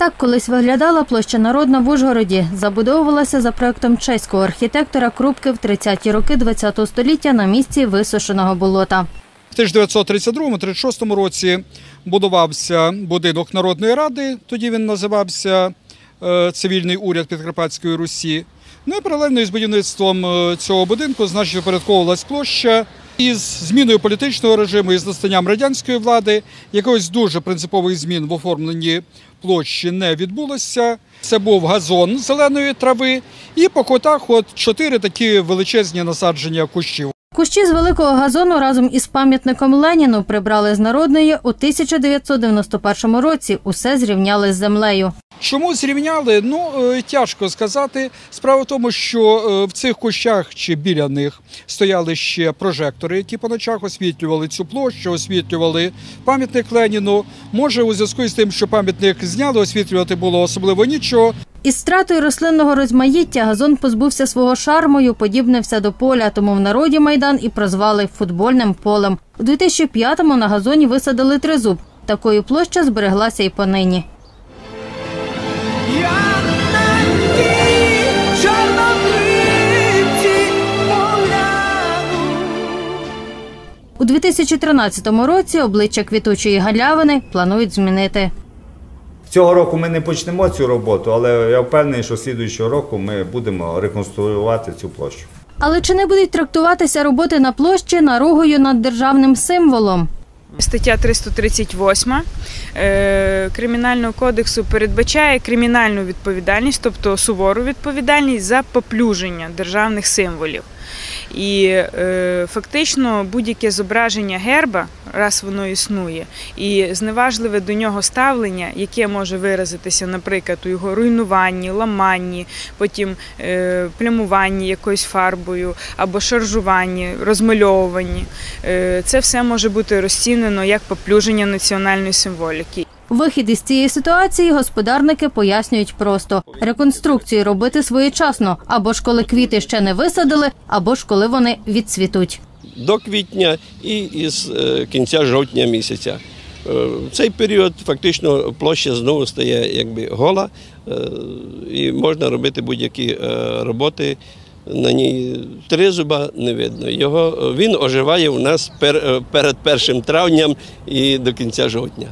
Так колись виглядала площа Народна в Ужгороді. Забудовувалася за проектом чеського архітектора Крупки в 30-ті роки ХХ століття на місці висушеного болота. В 1932-36 році будувався будинок Народної ради, тоді він називався е, Цивільний уряд Підкарпатської Русі. Ну і паралельно із будівництвом е, цього будинку значить упорядковувалась площа. Із зміною політичного режиму і з настанням радянської влади якогось дуже принципових змін в оформленні площі не відбулося. Це був газон зеленої трави, і по котах от чотири такі величезні насадження кущів. Кущі з великого газону разом із пам'ятником Леніну прибрали з народної у 1991 році. Усе зрівняли з землею. Чому зрівняли? Ну е, тяжко сказати. Справа в тому, що е, в цих кущах чи біля них стояли ще прожектори, які по ночах освітлювали цю площу, освітлювали пам'ятник Леніну. Може, у зв'язку з тим, що пам'ятник зняли, освітлювати було особливо нічого. Із стратою рослинного розмаїття газон позбувся свого шарму й уподібнився до поля, тому в народі майдан і прозвали футбольним полем. У 2005-му на газоні висадили тризуб. Такою площа збереглася і понині. У 2013 році обличчя квітучої галявини планують змінити. Цього року ми не почнемо цю роботу, але я впевнений, що слідуючого року ми будемо реконструювати цю площу. Але чи не будуть трактуватися роботи на площі наругою над державним символом? Стаття 338 е, Кримінального кодексу передбачає кримінальну відповідальність, тобто сувору відповідальність за поплюження державних символів. І е, фактично будь-яке зображення герба, раз воно існує, і зневажливе до нього ставлення, яке може виразитися, наприклад, у його руйнуванні, ламанні, потім е, плямуванні якоюсь фарбою або шаржуванні, розмальовуванні, е, це все може бути розцінено як поплюження національної символіки. Вихід із цієї ситуації господарники пояснюють просто: реконструкцію робити своєчасно, або ж коли квіти ще не висадили, або ж коли вони відцвітуть. до квітня і із е, кінця жовтня місяця. Е, В цей період фактично площа знову стає якби гола, е, і можна робити будь-які роботи. На ній тризуба не видно. Його він оживає у нас пер, перед 1 травням і до кінця жовтня.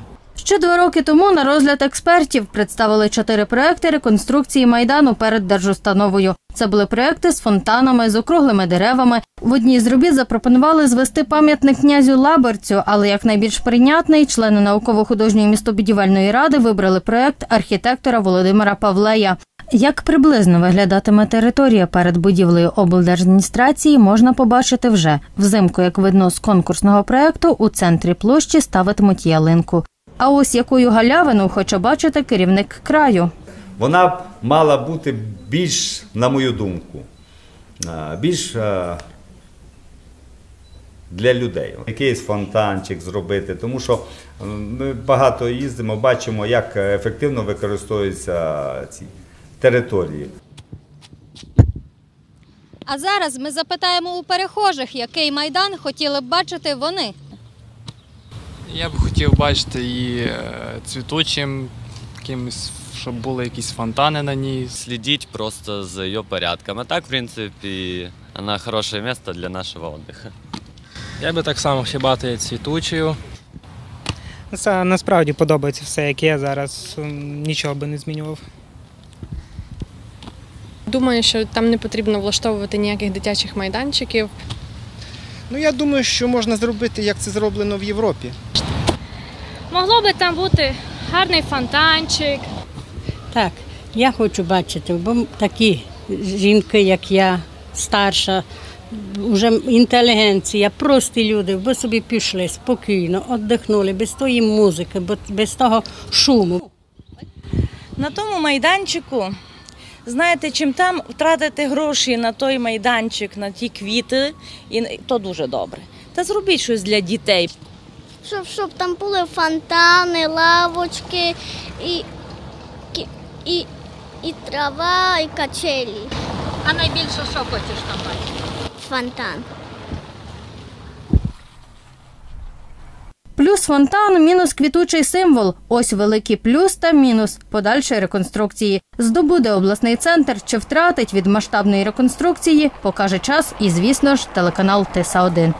Ще два роки тому на розгляд експертів представили чотири проекти реконструкції майдану перед держустановою. Це були проекти з фонтанами, з округлими деревами. В одній з робіт запропонували звести пам'ятник князю Лаберцю, але як найбільш прийнятний члени науково-художньої містобудівельної ради вибрали проект архітектора Володимира Павлея. Як приблизно виглядатиме територія перед будівлею облдержадміністрації, можна побачити вже взимку, як видно з конкурсного проекту, у центрі площі ставитимуть ялинку. А ось якою галявину хоче бачити керівник краю. Вона б мала бути більш, на мою думку, більш для людей. Якийсь фонтанчик зробити, тому що ми багато їздимо, бачимо, як ефективно використовуються ці території. А зараз ми запитаємо у перехожих, який майдан хотіли б бачити вони. Я б хотів бачити її е, цвітучим, якимось, щоб були якісь фонтани на ній. следить просто за ее порядком. А так, в принципе, она хорошее место для нашего отдыха. Я би так само хотів бачити цвітучою. Це насправді подобається все, як є зараз. Нічого би не змінював. Думаю, що там не потрібно влаштовувати ніяких дитячих майданчиків. Ну я думаю, що можна зробити, як це зроблено в Європі. Могло би там бути гарний фонтанчик. Так, я хочу бачити, бо такі жінки, як я, старша, вже інтелігенція, прості люди, бо собі пішли спокійно, віддихнули, без тої музики, без того шуму. На тому майданчику, знаєте, чим там втратити гроші на той майданчик, на ті квіти, і то дуже добре. Та зробіть щось для дітей. Щоб, щоб там були фонтани, лавочки і, і, і трава, і качелі. А найбільше що хочеш там бачити? Фонтан. Плюс фонтан, мінус квітучий символ. Ось великий плюс та мінус подальшої реконструкції. Здобуде обласний центр чи втратить від масштабної реконструкції, покаже час і, звісно ж, телеканал ТЕСА 1